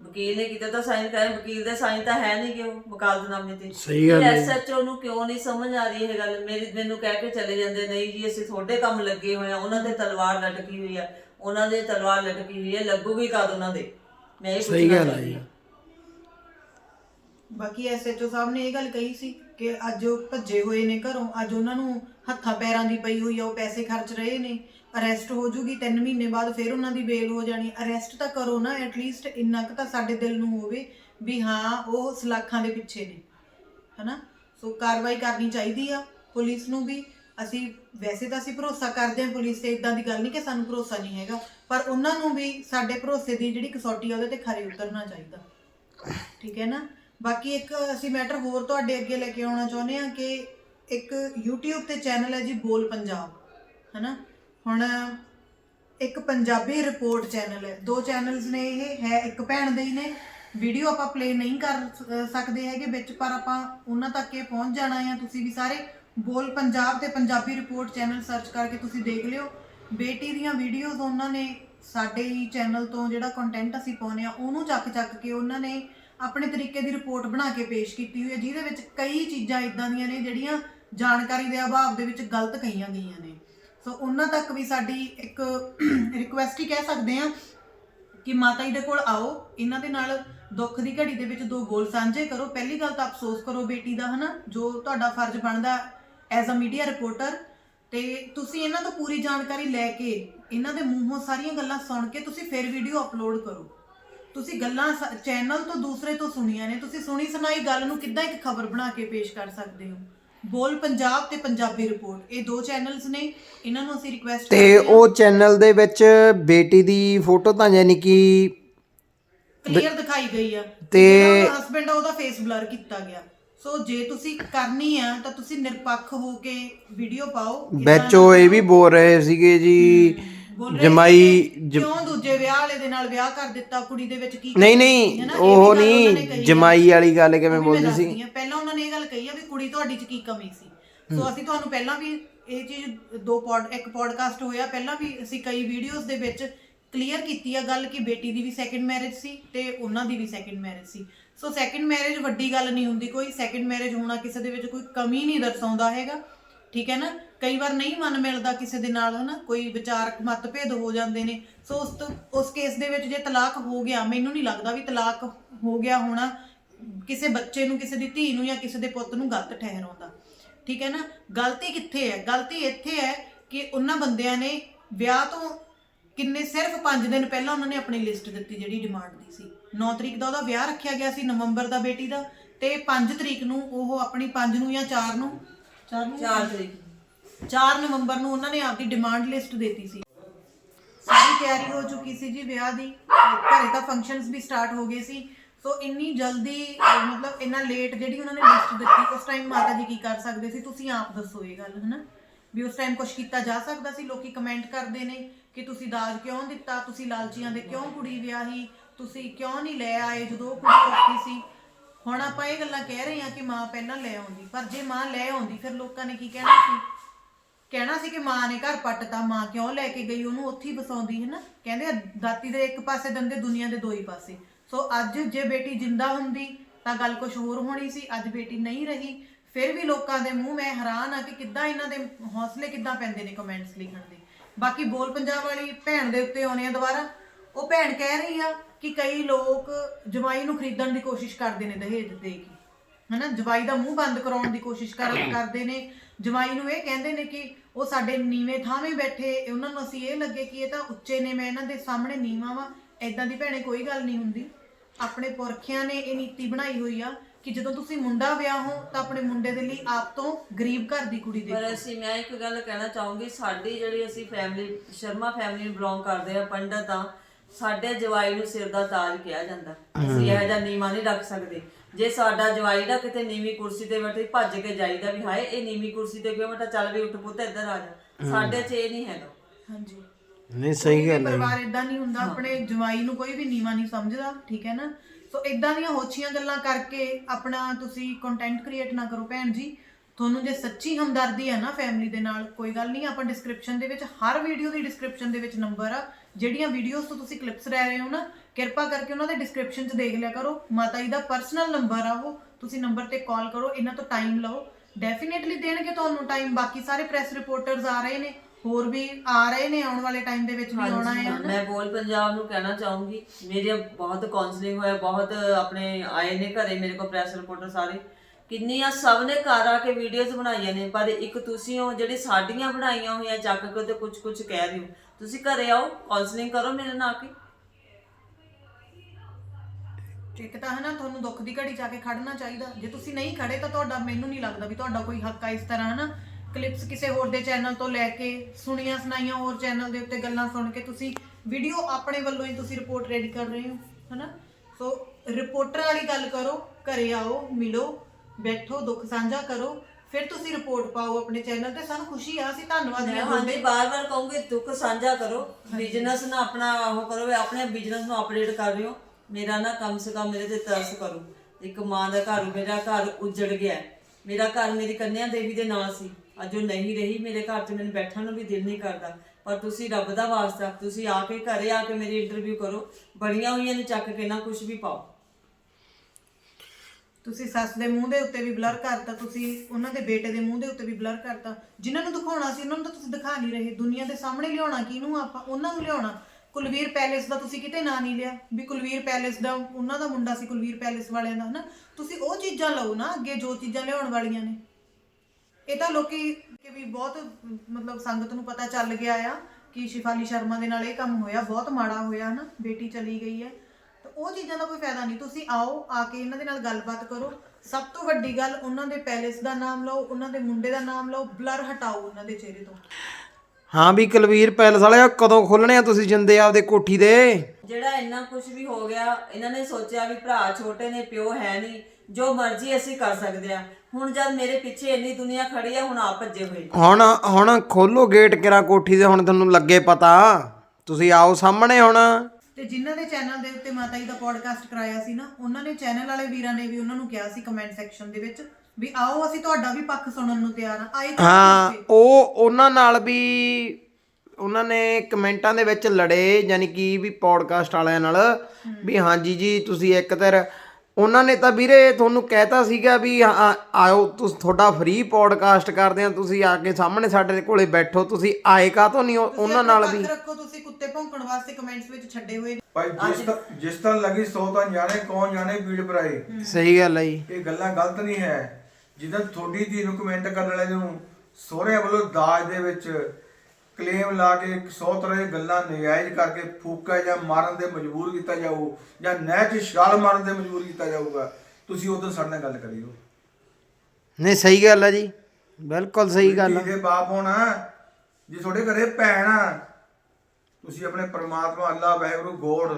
ਵਕੀਲ ਨੇ ਕਿਤੇ ਤਾਂ ਸਾਈਨ ਕਰੇ ਵਕੀਲ ਦੇ ਸਾਈਨ ਤਾਂ ਹੈ ਨਹੀਂ ਕਿ ਉਹ ਵਕਾਲਤਨਾਮੇ ਤੇ? ਸਹੀ ਗੱਲ ਹੈ। ਐਸਐਚਓ ਨੂੰ ਕਿਉਂ ਨਹੀਂ ਸਮਝ ਆ ਰਹੀ ਇਹ ਗੱਲ? ਮੇਰੀ ਮੈਨੂੰ ਕਹਿ ਕੇ ਚਲੇ ਜਾਂਦੇ ਨਹੀਂ ਜੀ ਅਸੀਂ ਤੁਹਾਡੇ ਕੰਮ ਲੱਗੇ ਹੋਏ ਆ ਉਹਨਾਂ ਦੇ ਤਲਵਾਰ ਲਟਕੀ ਹੋਈ ਆ ਉਹਨਾਂ ਦੇ ਤਲਵਾਰ ਲਟਕੀ ਹੋਈ ਹੈ ਲੱਗੂਗੀ ਕਦ ਉਹਨਾਂ ਦੇ? ਮੈਂ ਇਹ ਸਹੀ ਪੁੱਛਣਾ ਗੱਲ ਹੈ ਚਾਹੁੰਦੀ ਜੀ ਹਾਂ। ਬਾਕੀ ਐਸਐਚਓ ਸਾਹਿਬ ਨੇ ਇਹ ਗੱਲ ਕਹੀ ਸੀ ਕਿ ਅੱਜ ਉਹ ਭੱਜੇ ਹੋਏ ਨੇ ਘਰੋਂ ਅੱਜ ਉਹਨਾਂ ਨੂੰ ਹੱਥਾਂ ਪੈਰਾਂ ਦੀ ਪਈ ਹੋਈ ਆ ਉਹ ਪੈਸੇ ਖਰਚ ਰਹੇ ਨੇ। ਅਰੈਸਟ ਹੋ ਜੂਗੀ 3 ਮਹੀਨੇ ਬਾਅਦ ਫਿਰ ਉਹਨਾਂ ਦੀ ਬੇਲ ਹੋ ਜਾਣੀ। ਅਰੈਸਟ ਤਾਂ ਕਰੋ ਨਾ ਐਟਲੀਸਟ ਇੰਨਾ ਕੁ ਤਾਂ ਸਾਡੇ ਦਿਲ ਨੂੰ ਹੋਵੇ ਵੀ ਹਾਂ, ਉਹ ਸਲਾਖਾਂ ਦੇ ਪਿੱਛੇ ਨੇ। ਹਨਾ? ਸੋ ਕਾਰਵਾਈ ਕਰਨੀ ਚਾਹੀਦੀ ਆ ਪੁਲਿਸ ਨੂੰ ਵੀ। ਅਸੀਂ ਵੈਸੇ ਤਾਂ ਅਸੀਂ ਭਰੋਸਾ ਕਰਦੇ ਹਾਂ ਪੁਲਿਸ ਤੇ ਇਦਾਂ ਦੀ ਗੱਲ ਨਹੀਂ ਕਿ ਸਾਨੂੰ ਭਰੋਸਾ ਨਹੀਂ ਹੈਗਾ। ਪਰ ਉਹਨਾਂ ਨੂੰ ਵੀ ਸਾਡੇ ਭਰੋਸੇ ਦੀ ਜਿਹੜੀ ਕਸੌਟੀ ਆ, ਉਹਦੇ ਤੇ ਖਰੇ ਉਤਰਨਾ ਚਾਹੀਦਾ। ਠੀਕ ਹੈ ਨਾ? ਬਾਕੀ ਇੱਕ ਅਸੀਂ ਮੈਟਰ ਹੋਰ ਤੁਹਾਡੇ ਅੱਗੇ ਲੈ ਕੇ ਆਉਣਾ ਚਾਹੁੰਦੇ ਹਾਂ ਕਿ ਇੱਕ YouTube ਤੇ ਚੈਨਲ ਹੈ ਜੀ, ਬੋਲ ਪੰਜਾਬ। ਹਨਾ? ਹੁਣ ਇੱਕ ਪੰਜਾਬੀ ਰਿਪੋਰਟ ਚੈਨਲ ਹੈ। ਦੋ ਚੈਨਲਸ ਨੇ ਇਹ, ਹੈ ਇੱਕ ਭੈਣ ਦੇ ਹੀ ਨੇ। ਵੀਡੀਓ ਆਪਾਂ ਪਲੇ ਨਹੀਂ ਕਰ ਸਕਦੇ ਹੈਗੇ ਵਿੱਚ, ਪਰ ਆਪਾਂ ਉਹਨਾਂ ਤੱਕ ਇਹ ਪਹੁੰਚ ਜਾਣਾ ਹੈ। ਤੁਸੀਂ ਵੀ ਸਾਰੇ ਬੋਲ ਪੰਜਾਬ ਤੇ ਪੰਜਾਬੀ ਰਿਪੋਰਟ ਚੈਨਲ ਸਰਚ ਕਰਕੇ ਤੁਸੀਂ ਦੇਖ ਲਿਓ। ਬੇਟੀ ਦੀਆਂ ਵੀਡੀਓਜ਼ ਉਹਨਾਂ ਨੇ ਸਾਡੇ ਹੀ ਚੈਨਲ ਤੋਂ ਜਿਹੜਾ ਕੰਟੈਂਟ ਅਸੀਂ ਪਾਉਂਦੇ ਆ ਉਹਨੂੰ ਚੱਕ ਚੱਕ ਕੇ ਉਹਨਾਂ ਨੇ ਆਪਣੇ ਤਰੀਕੇ ਦੀ ਰਿਪੋਰਟ ਬਣਾ ਕੇ ਪੇਸ਼ ਕੀਤੀ ਹੋਈ ਹੈ, ਜਿਹਦੇ ਵਿੱਚ ਕਈ ਚੀਜ਼ਾਂ ਇਦਾਂ ਦੀਆਂ ਨੇ ਜਿਹੜੀਆਂ ਜਾਣਕਾਰੀ ਦੇ ਅਭਾਵ ਦੇ ਵਿੱਚ ਗਲਤ ਕਹੀਆਂ ਗਈਆਂ ਨੇ। ਸੋ ਉਹਨਾਂ ਤੱਕ ਵੀ ਸਾਡੀ ਇੱਕ ਰਿਕੁਐਸਟ ਹੀ ਕਹਿ ਸਕਦੇ ਆ ਕਿ ਮਾਤਾ ਜੀ ਦੇ ਕੋਲ ਆਓ। ਇਹਨਾਂ ਦੇ ਨਾਲ ਦੁੱਖ ਦੀ ਘੜੀ ਦੇ ਵਿੱਚ ਦੋ ਬੋਲ ਸਾਂਝੇ ਕਰੋ। ਪਹਿਲੀ ਗੱਲ ਤਾਂ ਅਫਸੋਸ ਕਰੋ ਬੇਟੀ ਦਾ, ਹਨਾ, ਜੋ ਤੁਹਾਡਾ ਫਰਜ਼ ਬਣਦਾ ਐਜ਼ ਅ ਮੀਡੀਆ ਰਿਪੋਰਟਰ ਤੇ ਤੁਸੀਂ ਇਹਨਾਂ ਤੋਂ ਪੂਰੀ ਜਾਣਕਾਰੀ ਲੈ ਕੇ ਇਹਨਾਂ ਦੇ ਮੂੰਹੋਂ ਸਾਰੀਆਂ ਗੱਲਾਂ ਸੁਣ ਕੇ ਤੁਸੀਂ ਫਿਰ ਵੀਡੀਓ ਅਪਲੋਡ ਕਰੋ। ਤੁਸੀਂ ਗੱਲਾਂ ਚੈਨਲ ਤੋਂ ਦੂਸਰੇ ਤੋਂ ਸੁਣੀਆਂ ਨੇ। ਤੁਸੀਂ ਸੁਣੀ ਸੁਣਾਈ ਗੱਲ ਨੂੰ ਕਿੱਦਾਂ ਇੱਕ ਖਬਰ ਬਣਾ ਕੇ ਪੇਸ਼ ਕਰ ਸਕਦੇ ਹੋ? ਬੋਲ ਪੰਜਾਬ ਤੇ ਪੰਜਾਬੀ ਰਿਪੋਰਟ। ਇਹ ਦੋ ਚੈਨਲਸ ਨੇ ਇਹਨਾਂ ਨੂੰ ਅਸੀਂ ਰਿਕੁਐਸਟ ਤੇ ਉਹ ਚੈਨਲ ਦੇ ਵਿੱਚ ਬੇਟੀ ਦੀ ਫੋਟੋ ਤਾਂ ਯਾਨੀ ਕਿ ਕਲੀਅਰ ਦਿਖਾਈ ਗਈ ਆ। ਤੇ- ਹਸਬੰਡ ਆ ਉਹਦਾ ਫੇਸ ਬਲਰ ਕੀਤਾ ਗਿਆ। ਸੋ ਜੇ ਤੁਸੀਂ ਕਰਨੀ ਆ ਤਾਂ ਤੁਸੀਂ ਨਿਰਪੱਖ ਹੋ ਕੇ ਵੀਡੀਓ ਪਾਓ। ਵਿੱਚ ਉਹ ਇਹ ਵੀ ਬੋਲ ਰਹੇ ਸੀਗੇ ਜੀ ਬੋਲ ਰਹੇ ਜਮਾਈ ਕਿਉਂ ਦੂਜੇ ਵਿਆਹ ਵਾਲੇ ਦੇ ਨਾਲ ਵਿਆਹ ਕਰ ਦਿੱਤਾ ਕੁੜੀ ਦੇ ਵਿੱਚ ਕੀ ਨਹੀਂ ਨਹੀਂ ਉਹ ਨਹੀਂ। ਜਮਾਈ ਵਾਲੀ ਗੱਲ ਕਿਵੇਂ ਬੋਲਦੀ ਸੀ। ਪਹਿਲਾਂ ਉਹਨਾਂ ਨੇ ਇਹ ਗੱਲ ਕਹੀ ਆ ਵੀ ਕੁੜੀ ਤੁਹਾਡੀ 'ਚ ਕੀ ਕਮੀ ਸੀ? ਸੋ ਅਸੀਂ ਤੁਹਾਨੂੰ ਪਹਿਲਾਂ ਵੀ ਇਹ ਚੀਜ਼ ਦੋ ਪੌਡ ਇੱਕ ਪੋਡਕਾਸਟ ਹੋਇਆ ਪਹਿਲਾਂ ਵੀ ਅਸੀਂ ਕਈ ਵੀਡੀਓਜ਼ ਦੇ ਵਿੱਚ ਕਲੀਅਰ ਕੀਤੀ ਆ ਗੱਲ ਕਿ ਬੇਟੀ ਦੀ ਵੀ ਸੈਕੰਡ ਮੈਰਿਜ ਸੀ ਤੇ ਉਹਨਾਂ ਦੀ ਵੀ ਸੈਕੰਡ ਮੈਰਿਜ ਸੀ। ਸੋ ਸੈਕੰਡ ਮੈਰਿਜ ਵੱਡੀ ਗੱਲ ਨਹੀਂ ਹੁੰਦੀ ਕੋਈ। ਸੈਕੰਡ ਮੈਰਿਜ ਹੋਣਾ ਕਿਸੇ ਦੇ ਵਿੱਚ ਕੋਈ ਕਮੀ ਨਹੀਂ ਦਰਸਾਉਂਦਾ ਹੈਗਾ। ਠੀਕ ਹੈ ਨਾ? ਕਈ ਵਾਰ ਨਹੀਂ ਮਨ ਮਿਲਦਾ ਕਿਸੇ ਦੇ ਨਾਲ, ਹਨਾ? ਕੋਈ ਵਿਚਾਰਕ ਮਤਭੇਦ ਹੋ ਜਾਂਦੇ ਨੇ। ਸੋ ਉਸ ਤੋਂ, ਉਸ ਕੇਸ ਦੇ ਵਿੱਚ ਜੇ ਤਲਾਕ ਹੋ ਗਿਆ, ਮੈਨੂੰ ਨਹੀਂ ਲੱਗਦਾ ਵੀ ਤਲਾਕ ਹੋ ਗਿਆ ਹੋਣਾ ਕਿਸੇ ਬੱਚੇ ਨੂੰ, ਕਿਸੇ ਦੀ ਧੀ ਨੂੰ ਜਾਂ ਕਿਸੇ ਦੇ ਪੁੱਤ ਨੂੰ ਗਲਤ ਠਹਿਰਾਉਂਦਾ। ਠੀਕ ਹੈ ਨਾ? ਗਲਤੀ ਕਿੱਥੇ ਹੈ? ਗਲਤੀ ਇੱਥੇ ਹੈ ਕਿ ਉਹਨਾਂ ਬੰਦਿਆਂ ਨੇ ਵਿਆਹ ਤੋਂ ਕਿੰਨੇ, ਸਿਰਫ 5 ਦਿਨ ਪਹਿਲਾਂ ਉਹਨਾਂ ਨੇ ਆਪਣੀ ਲਿਸਟ ਦਿੱਤੀ ਜਿਹੜੀ ਡਿਮਾਂਡ ਦੀ ਸੀ। 9 ਤਰੀਕ ਦਾ ਉਹਦਾ ਵਿਆਹ ਰੱਖਿਆ ਗਿਆ ਸੀ, ਨਵੰਬਰ ਦਾ ਬੇਟੀ ਦਾ ਤੇ 5 ਤਰੀਕ ਨੂੰ ਉਹ ਆਪਣੀ 5 ਨੂੰ ਜਾਂ 4 ਨੂੰ 4 ਤਰੀਕ 4 ਨਵੰਬਰ ਨੂੰ ਉਹਨਾਂ ਨੇ ਆਪਦੀ ਡਿਮਾਂਡ ਲਿਸਟ ਦਿੱਤੀ ਸੀ। ਸਾਰੀ ਤਿਆਰੀ ਹੋ ਚੁੱਕੀ ਸੀ ਜੀ ਵਿਆਹ ਦੀ। ਘਰੇ ਤਾਂ ਫੰਕਸ਼ਨਸ ਵੀ ਸਟਾਰਟ ਹੋ ਗਏ ਸੀ। ਸੋ ਇੰਨੀ ਜਲਦੀ ਅਹ ਮਤਲਬ ਇੰਨਾ ਲੇਟ ਜਿਹੜੀ ਉਹਨਾਂ ਨੇ ਲਿਸਟ ਦਿੱਤੀ, ਉਸ ਟਾਈਮ ਮਾਤਾ ਜੀ ਕੀ ਕਰ ਸਕਦੇ ਸੀ? ਤੁਸੀਂ ਆਪ ਦੱਸੋ ਇਹ ਗੱਲ, ਹਨਾ? ਵੀ ਉਸ ਟਾਈਮ ਕੁਝ ਕੀਤਾ ਜਾ ਸਕਦਾ ਸੀ? ਲੋਕੀ ਕਮੈਂਟ ਕਰਦੇ ਨੇ ਕਿ ਤੁਸੀਂ ਦਾਜ ਕਿਉਂ ਦਿੱਤਾ? ਤੁਸੀਂ ਲਾਲਚੀਆਂ ਦੇ ਕਿਉਂ ਕੁੜੀ ਵਿਆਹੀ? ਤੁਸੀਂ ਕਿਉਂ ਨਹੀਂ ਲੈ ਆਏ ਜਦੋਂ ਉਹ ਕੁੜੀ ਔਖੀ ਸੀ? ਹੁਣ ਆਪਾਂ ਇਹ ਗੱਲਾਂ ਕਹਿ ਰਹੇ ਹਾਂ ਕਿ ਮਾਂ ਪਹਿਲਾਂ ਲੈ ਆਉਂਦੀ, ਪਰ ਜੇ ਮਾਂ ਲੈ ਆਉਂਦੀ, ਫਿਰ ਲੋਕਾਂ ਨੇ ਕੀ ਕਹਿਣਾ ਸੀ? ਕਹਿਣਾ ਸੀ ਕਿ ਮਾਂ ਨੇ ਘਰ ਪੱਟਤਾ, ਮਾਂ ਕਿਉਂ ਲੈ ਕੇ ਗਈ? ਉਹਨੂੰ ਉੱਥੇ ਹੀ ਬਸਾਉਂਦੀ ਹੈ ਨਾ? ਕਹਿੰਦੇ ਦਾਤੀ ਦੇ ਇੱਕ ਪਾਸੇ ਦੰਦੇ, ਦੁਨੀਆ ਦੇ ਦੋ ਹੀ ਪਾਸੇ। ਸੋ ਅੱਜ ਜੇ ਬੇਟੀ ਜਿੰਦਾ ਹੁੰਦੀ, ਤਾਂ ਗੱਲ ਕੁਝ ਹੋਰ ਹੋਣੀ ਸੀ। ਅੱਜ ਬੇਟੀ ਨਹੀਂ ਰਹੀ, ਫਿਰ ਵੀ ਲੋਕਾਂ ਦੇ ਮੂੰਹ ਮੈਂ ਹੈਰਾਨ ਆ ਕਿ ਕਿੱਦਾਂ ਇਹਨਾਂ ਦੇ ਹੌਸਲੇ ਕਿੱਦਾਂ ਪੈਂਦੇ ਨੇ ਕਮੈਂਟਸ ਲਿਖਣ ਦੇ। ਬਾਕੀ ਬੋਲ ਪੰਜਾਬ ਵਾਲੀ ਭੈਣ ਦੇ ਉੱਤੇ ਆਉਣੇ ਆ ਦੁਬਾਰਾ। ਉਹ ਭੈਣ ਕਹਿ ਰਹੀ ਆ ਕਿ ਕਈ ਲੋਕ ਜਵਾਈ ਨੂੰ ਖਰੀਦਣ ਦੀ ਕੋਸ਼ਿਸ਼ ਕਰਦੇ ਨੇ ਦਹੇਜ ਦੇ ਕੇ। ਹਨਾ? ਜਵਾਈ ਦਾ ਮੂੰਹ ਬੰਦ ਕਰਾਉਣ ਦੀ ਕੋਸ਼ਿਸ਼ ਕਰ ਕਰਦੇ ਨੇ। ਜਵਾਈ ਨੂੰ ਇਹ ਕਹਿੰਦੇ ਨੇ ਕਿ ਉਹ ਸਾਡੇ ਨੀਵੇਂ ਥਾਵੇਂ ਬੈਠੇ ਉਹਨਾਂ ਨੂੰ ਅਸੀਂ ਇਹ ਲੱਗੇ ਕਿ ਇਹ ਤਾਂ ਉੱਚੇ ਨੇ ਮੈਂ ਇਹਨਾਂ ਦੇ ਸਾਹਮਣੇ ਨੀਵਾਂ ਵਾਂ। ਐਦਾਂ ਦੀ ਭੈਣੇ ਕੋਈ ਗੱਲ ਨਹੀਂ ਹੁੰਦੀ। ਆਪਣੇ ਪੁਰਖਿਆਂ ਨੇ ਇਹ ਨੀਤੀ ਬਣਾਈ ਹੋਈ ਆ ਕਿ ਜਦੋਂ ਤੁਸੀਂ ਮੁੰਡਾ ਵਿਆਹ ਹੋ ਤਾਂ ਆਪਣੇ ਮੁੰਡੇ ਦੇ ਲਈ ਆਪ ਤੋਂ ਗਰੀਬ ਘਰ ਦੀ ਕੁੜੀ ਪਰ ਦੇਖੋ ਅਸੀਂ ਮੈਂ ਇੱਕ ਗੱਲ ਕਹਿਣਾ ਚਾਹੂੰਗੀ ਸਾਡੀ ਜਿਹੜੀ ਅਸੀਂ ਫੈਮਿਲੀ ਸ਼ਰਮਾ ਫੈਮਿਲੀ ਨੂੰ ਬਿਲੋਂਗ ਕਰਦੇ ਆ ਪੰਡਤ ਆ ਸਾਡੇ ਜਵਾਈ ਨੂੰ ਸਿਰ ਦਾ ਤਾਜ ਕਿਹਾ ਜਾਂਦਾ। ਅਸੀਂ ਇਹੋ ਜਿਹਾ ਨੀਵਾਂ ਨਹੀਂ ਰੱਖ ਸਕਦੇ। ਜੇ ਸਾਡਾ ਜਵਾਈ ਦਾ ਕਿਤੇ ਨੀਵੀਂ ਕੁਰਸੀ ਤੇ ਬੈਠੇ ਭੱਜ ਕੇ ਜਾਈਦਾ ਵੀ ਹਾਏ ਇਹ ਨੀਵੀਂ ਕੁਰਸੀ ਤੇ ਕਿਉਂ? ਬੈਠਾ ਚੱਲ ਵੀ ਉੱਠ ਪੁੱਤ ਇੱਧਰ ਆ ਜਾ। ਸਾਡੇ 'ਚ ਇਹ ਨਹੀਂ ਹੈਗਾ। ਹਾਂਜੀ। ਨਹੀਂ ਸਹੀ ਗੱਲ ਹੈ। ਪਰਿਵਾਰ ਇਦਾਂ ਨਹੀਂ ਹੁੰਦਾ ਆਪਣੇ ਜਵਾਈ ਨੂੰ ਕੋਈ ਵੀ ਨੀਵਾ ਨਹੀਂ ਸਮਝਦਾ ਠੀਕ ਹੈ ਨਾ? ਸੋ ਇਦਾਂ ਦੀਆਂ ਹੋਛੀਆਂ ਗੱਲਾਂ ਕਰਕੇ ਆਪਣਾ ਤੁਸੀਂ ਕੰਟੈਂਟ ਕ੍ਰੀਏਟ ਨਾ ਕਰੋ ਭੈਣ ਜੀ। ਤੁਹਾਨੂੰ ਜੇ ਸੱਚੀ ਹਮਦਰਦੀ ਹੈ ਨਾ ਫੈਮਿਲੀ ਦੇ ਨਾਲ ਕੋਈ ਗੱਲ ਨਹੀਂ ਆਪਾਂ ਡਿਸਕ੍ਰਿਪਸ਼ਨ ਦੇ ਵਿੱਚ ਹਰ ਵੀਡੀਓ ਦੀ ਡਿਸਕ੍ਰਿਪਸ਼ਨ ਦੇ ਵਿੱਚ ਨੰਬਰ ਆ। ਜਿਹੜੀਆਂ ਵੀਡੀਓਜ਼ ਤੋਂ ਤੁਸੀਂ ਕਲਿੱਪਸ ਲੈ ਰਹੇ ਹੋ ਨਾ ਕਿਰਪਾ ਕਰਕੇ ਉਹਨਾਂ ਦੇ ਡਿਸਕ੍ਰਿਪਸ਼ਨ 'ਚ ਦੇਖ ਲਿਆ ਕਰੋ। ਮਾਤਾ ਜੀ ਦਾ ਪਰਸਨਲ ਨੰਬਰ ਆ ਉਹ। ਤੁਸੀਂ ਨੰਬਰ ਤੇ ਕਾਲ ਕਰੋ ਇਹਨਾਂ ਤੋਂ ਟਾਈਮ ਲਓ। ਡੈਫੀਨਿਟਲੀ ਦੇਣਗੇ ਤੁਹਾਨੂੰ ਟਾਈਮ ਬਾਕੀ ਸਾਰੇ ਪ੍ਰੈਸ ਰਿਪੋਰਟਰਸ ਆ ਰਹੇ ਨੇ। ਹੋਰ ਵੀ ਆ ਰਹੇ ਨੇ ਆਉਣ ਵਾਲੇ ਟਾਈਮ ਦੇ ਵਿੱਚ ਵੀ ਆਉਣਾ ਹੈ। ਮੈਂ ਬੋਲ ਪੰਜਾਬ ਨੂੰ ਕਹਿਣਾ ਚਾਹੂੰਗੀ ਮੇਰੀ ਬਹੁਤ ਕਾਉਂਸਲਿੰਗ ਹੋਇਆ ਬਹੁਤ ਆਪਣੇ ਆਏ ਨੇ ਘਰੇ ਮੇਰੇ ਕੋਲ ਪ੍ਰੈਸ ਰਿਪੋਰਟਰ ਸਾਰੇ। ਕਿੰਨੀਆਂ ਸਭ ਨੇ ਘਰ ਆ ਕੇ ਵੀਡੀਓਜ਼ ਬਣਾਈਆਂ ਨੇ, ਪਰ ਇੱਕ ਤੁਸੀਂ ਹੋ ਜਿਹੜੀ ਸਾਡੀਆਂ ਬਣਾਈਆਂ ਹੋਈਆਂ, ਚੱਕ ਕੇ ਤੇ ਕੁਝ ਕੁਝ ਕਹਿ ਰਹੇ ਹੋ ਤੁਸੀਂ ਘਰੇ ਆਓ ਕਾਉਂਸਲਿੰਗ ਕਰੋ ਮੇਰੇ ਨਾਲ ਆ ਕੇ। ਇੱਕ ਤਾਂ ਹਨਾ ਤੁਹਾਨੂੰ ਦੁੱਖ ਦੀ ਘੜੀ ਜਾ ਕੇ ਖੜਨਾ ਚਾਹੀਦਾ। ਜੇ ਤੁਸੀਂ ਨਹੀਂ ਖੜੇ ਤਾਂ ਤੁਹਾਡਾ ਮੈਨੂੰ ਨਹੀਂ ਲੱਗਦਾ ਵੀ ਤੁਹਾਡਾ ਕੋਈ ਹੱਕ ਆ ਇਸ ਤਰ੍ਹਾਂ, ਹੈ ਨਾ। ਕਲਿੱਪਸ ਕਿਸੇ ਹੋਰ ਦੇ ਚੈਨਲ ਤੋਂ ਲੈ ਕੇ, ਸੁਣੀਆਂ ਸੁਣਾਈਆਂ ਹੋਰ ਚੈਨਲ ਦੇ ਉੱਤੇ ਗੱਲਾਂ ਸੁਣ ਕੇ ਤੁਸੀਂ ਵੀਡੀਓ ਆਪਣੇ ਵੱਲੋਂ ਹੀ ਤੁਸੀਂ ਰਿਪੋਰਟ ਰੈਡੀ ਕਰ ਰਹੇ ਹੋ ਹਨਾ ਸੋ ਰਿਪੋਰਟਰ ਵਾਲੀ ਗੱਲ ਕਰੋ, ਘਰੇ ਆਓ, ਮਿਲੋ। ਬੈਠੋ ਦੁੱਖ ਸਾਂਝਾ ਕਰੋ ਫਿਰ ਤੁਸੀਂ ਰਿਪੋਰਟ ਪਾਓ ਆਪਣੇ ਚੈਨਲ ਤੇ। ਸਾਨੂੰ ਖੁਸ਼ੀ ਆ ਅਸੀਂ ਧੰਨਵਾਦ ਮੈਂ ਹਾਂ ਹਾਂਜੀ ਬਾਰ-ਬਾਰ ਕਹੂੰਗੀ ਦੁੱਖ ਸਾਂਝਾ ਕਰੋ। ਬਿਜ਼ਨਸ ਨਾ ਆਪਣਾ ਉਹ ਕਰੋ ਵੀ ਆਪਣੇ ਬਿਜ਼ਨਸ ਨੂੰ ਅਪਡੇਟ ਕਰ ਰਹੇ ਹੋ। ਮੇਰਾ ਨਾ ਕਮ ਸੇ ਕਮ ਮੇਰੇ ਤੇ ਤਰਸ ਕਰੋ। ਇੱਕ ਮਾਂ ਦਾ ਘਰ ਮੇਰਾ ਘਰ ਉਜੜ ਗਿਆ ਹੈ। ਮੇਰਾ ਘਰ ਮੇਰੀ ਕੰਨਿਆ ਦੇਵੀ ਦੇ ਨਾਲ ਸੀ। ਅੱਜ ਉਹ ਨਹੀਂ ਰਹੀ ਮੇਰੇ ਘਰ 'ਚ ਮੈਨੂੰ ਬੈਠਣ ਨੂੰ ਵੀ ਦਿਲ ਨਹੀਂ ਕਰਦਾ। ਪਰ ਤੁਸੀਂ ਰੱਬ ਦਾ ਵਾਸਤਾ ਤੁਸੀਂ ਆ ਕੇ ਘਰੇ ਆ ਕੇ ਮੇਰੀ ਇੰਟਰਵਿਊ ਕਰੋ। ਬੜੀਆਂ ਹੋਈਆਂ ਨੇ ਚੱਕ ਕੇ ਨਾ ਕੁਝ ਵੀ ਪਾਓ। ਤੁਸੀਂ ਸੱਸ ਦੇ ਮੂੰਹ ਦੇ ਉੱਤੇ ਵੀ ਬਲਰ ਕਰਤਾ, ਤੁਸੀਂ ਉਹਨਾਂ ਦੇ ਬੇਟੇ ਦੇ ਮੂੰਹ ਦੇ ਉੱਤੇ ਵੀ ਬਲਰ ਕਰਤਾ। ਜਿਨ੍ਹਾਂ ਨੂੰ ਦਿਖਾਉਣਾ ਸੀ, ਉਹਨਾਂ ਨੂੰ ਤਾਂ ਤੁਸੀਂ ਦਿਖਾ ਨਹੀਂ ਰਹੇ। ਦੁਨੀਆ ਦੇ ਸਾਹਮਣੇ ਲਿਆਉਣਾ, ਕਿਹਨੂੰ ਆਪਾਂ? ਉਹਨਾਂ ਨੂੰ ਲਿਆਉਣਾ। ਕੁਲਵੀਰ ਪੈਲੇਸ ਦਾ ਤੁਸੀਂ ਕਿਤੇ ਨਾਂ ਨਹੀਂ ਲਿਆ। ਵੀ ਕੁਲਵੀਰ ਪੈਲੇਸ ਦਾ, ਉਹਨਾਂ ਦਾ ਮੁੰਡਾ ਸੀ ਕੁਲਵੀਰ ਪੈਲੇਸ ਵਾਲਿਆਂ ਦਾ, ਹਨਾ? ਤੁਸੀਂ ਉਹ ਚੀਜ਼ਾਂ ਲਓ ਨਾ, ਅੱਗੇ ਜੋ ਚੀਜ਼ਾਂ ਲਿਆਉਣ ਵਾਲੀਆਂ ਨੇ। ਇਹ ਤਾਂ ਲੋਕੀ ਕਿ ਵੀ ਬਹੁਤ, ਮਤਲਬ ਸੰਗਤ ਨੂੰ ਪਤਾ ਚੱਲ ਗਿਆ ਆ ਕਿ ਸ਼ਿਫਾਲੀ ਸ਼ਰਮਾ ਦੇ ਨਾਲ ਇਹ ਕੰਮ ਹੋਇਆ, ਬਹੁਤ ਮਾੜਾ ਹੋਇਆ, ਹਨਾ? ਬੇਟੀ ਚਲੀ ਗਈ ਹੈ। ਉਹ ਚੀਜ਼ਾਂ ਦਾ ਕੋਈ ਫਾਇਦਾ ਨਹੀਂ। ਤੁਸੀਂ ਆਓ ਆ ਕੇ ਇਹਨਾਂ ਦੇ ਨਾਲ ਗੱਲਬਾਤ ਕਰੋ। ਸਭ ਤੋਂ ਵੱਡੀ ਗੱਲ ਉਹਨਾਂ ਦੇ ਪੈਲੇਸ ਦਾ ਨਾਮ ਲਓ ਉਹਨਾਂ ਦੇ ਮੁੰਡੇ ਦਾ ਨਾਮ ਲਓ ਬਲਰ ਹਟਾਓ ਉਹਨਾਂ ਦੇ ਚਿਹਰੇ ਤੋਂ। ਹਾਂ ਵੀ ਕੁਲਵੀਰ ਪੈਲਸ ਵਾਲਿਆ ਕਦੋਂ ਖੋਲਣੇ ਆ ਤੁਸੀਂ ਜਿੰਦੇ ਆਪਦੇ ਕੋਠੀ ਦੇ? ਜਿਹੜਾ ਇੰਨਾ ਕੁਝ ਵੀ ਹੋ ਗਿਆ ਇਹਨਾਂ ਨੇ ਸੋਚਿਆ ਵੀ ਭਰਾ ਛੋਟੇ ਨੇ ਪਿਓ ਹੈ ਨਹੀਂ ਜੋ ਮਰਜ਼ੀ ਅਸੀਂ ਕਰ ਸਕਦੇ ਆ। ਹੁਣ ਜਦ ਮੇਰੇ ਪਿੱਛੇ ਇੰਨੀ ਦੁਨੀਆ ਖੜੀ ਆ ਹੁਣ ਆਪ ਭੱਜੇ ਹੋਏ। ਹੁਣ ਹੁਣ ਖੋਲੋ ਗੇਟ ਕਿਰਾ ਕੋਠੀ ਦੇ ਹੁਣ ਤੁਹਾਨੂੰ ਲੱਗੇ ਪਤਾ। ਤੁਸੀਂ ਆਓ ਸਾਹਮਣੇ ਹੁਣ। ਤੇ ਜਿਨ੍ਹਾਂ ਦੇ ਚੈਨਲ ਦੇ ਉੱਤੇ ਮਾਤਾ ਜੀ ਦਾ ਪੋਡਕਾਸਟ ਕਰਾਇਆ ਸੀ ਨਾ ਉਹਨਾਂ ਨੇ ਚੈਨਲ ਵਾਲੇ ਵੀਰਾਂ ਨੇ ਵੀ ਉਹਨਾਂ ਨੂੰ ਕਿਹਾ ਸੀ ਕਮੈਂਟ ਸੈਕਸ਼ਨ ਦੇ ਵਿੱਚ ਵੀ ਆਓ ਅਸੀਂ ਤੁਹਾਡਾ ਵੀ ਪੱਖ ਸੁਣਨ ਨੂੰ ਤਿਆਰ ਆ ਆਏ ਹਾਂ ਉਹ ਉਹਨਾਂ ਨਾਲ ਵੀ ਉਹਨਾਂ ਨੇ ਕਮੈਂਟਾਂ ਦੇ ਵਿੱਚ ਲੜੇ ਯਾਨੀ ਕਿ ਵੀ ਪੋਡਕਾਸਟ ਵਾਲਿਆਂ ਨਾਲ ਵੀ ਹਾਂਜੀ ਜੀ ਤੁਸੀਂ ਇੱਕ ਤਰ ਉਹਨਾਂ ਨੇ ਤਾਂ ਵੀਰੇ ਤੁਹਾਨੂੰ ਕਹਿਤਾ ਸੀਗਾ ਵੀ ਆਓ ਤੁਸੀਂ ਤੁਹਾਡਾ ਫ੍ਰੀ ਪੋਡਕਾਸਟ ਕਰਦੇ ਆ ਤੁਸੀਂ ਆ ਕੇ ਸਾਹਮਣੇ ਸਾਡੇ ਕੋਲੇ ਬੈਠੋ ਤੁਸੀਂ ਆਏ ਕਾਹਤੋਂ ਨਹੀਂ ਉਹ- ਉਹਨਾਂ ਨਾਲ ਵੀ। ਪੱਖ ਰੱਖੋ ਤੁਸੀਂ ਕੁੱਤੇ ਭੌਂਕਣ ਵਾਸਤੇ ਕਮੈਂਟਸ ਵਿੱਚ ਛੱਡੇ ਹੋਏ ਨੇ। ਭਾਈ ਜਿਸ ਤ- ਜਿਸ ਤਰ੍ਹਾਂ ਲੱਗੀ ਸੋ ਤਾਂ ਜਾਣੇ ਕੌਣ ਜਾਣੇ ਪੀੜ ਪਰਾਏ ਸਹੀ ਗੱਲ ਹੈ ਜੀ। ਇਹ ਗੱਲਾਂ ਗਲਤ ਨਹੀਂ ਹੈ। ਜਿੱਦਾਂ ਤੁਹਾਡੀ ਧੀ ਨੂੰ ਕਮੈਂਟ ਕਰਨ ਵਾਲੇ ਨੂੰ ਸਹੁਰਿਆਂ ਵੱਲੋਂ ਦਾਜ ਦੇ ਵਿੱਚ ਕਲੇਮ ਲਾ ਕੇ 100 ਤਰ੍ਹਾਂ ਦੀਆਂ ਗੱਲਾਂ ਨਜਾਇਜ਼ ਕਰਕੇ ਫੂਕਾ ਜਾਂ ਮਾਰਨ ਦੇ ਮਜਬੂਰ ਕੀਤਾ ਜਾਊ ਜਾਂ ਨਹਿਰ 'ਚ ਛਾਲ ਮਾਰਨ ਦੇ ਮਜਬੂਰ ਕੀਤਾ ਜਾਊਗਾ ਤੁਸੀਂ ਉਦੋਂ ਸਾਡੇ ਨਾਲ ਗੱਲ ਕਰਿਓ। ਨਹੀਂ ਸਹੀ ਗੱਲ ਹੈ ਜੀ। ਬਿਲਕੁਲ ਸਹੀ ਗੱਲ ਆ। ਦੇ ਬਾਪ ਹੋਣਾ ਜੇ ਤੁਹਾਡੇ ਘਰੇ ਭੈਣ ਆ ਤੁਸੀਂ ਆਪਣੇ ਪ੍ਰਮਾਤਮਾ ਅੱਲਾਹ ਵਾਹਿਗੁਰੂ ਗੋਡ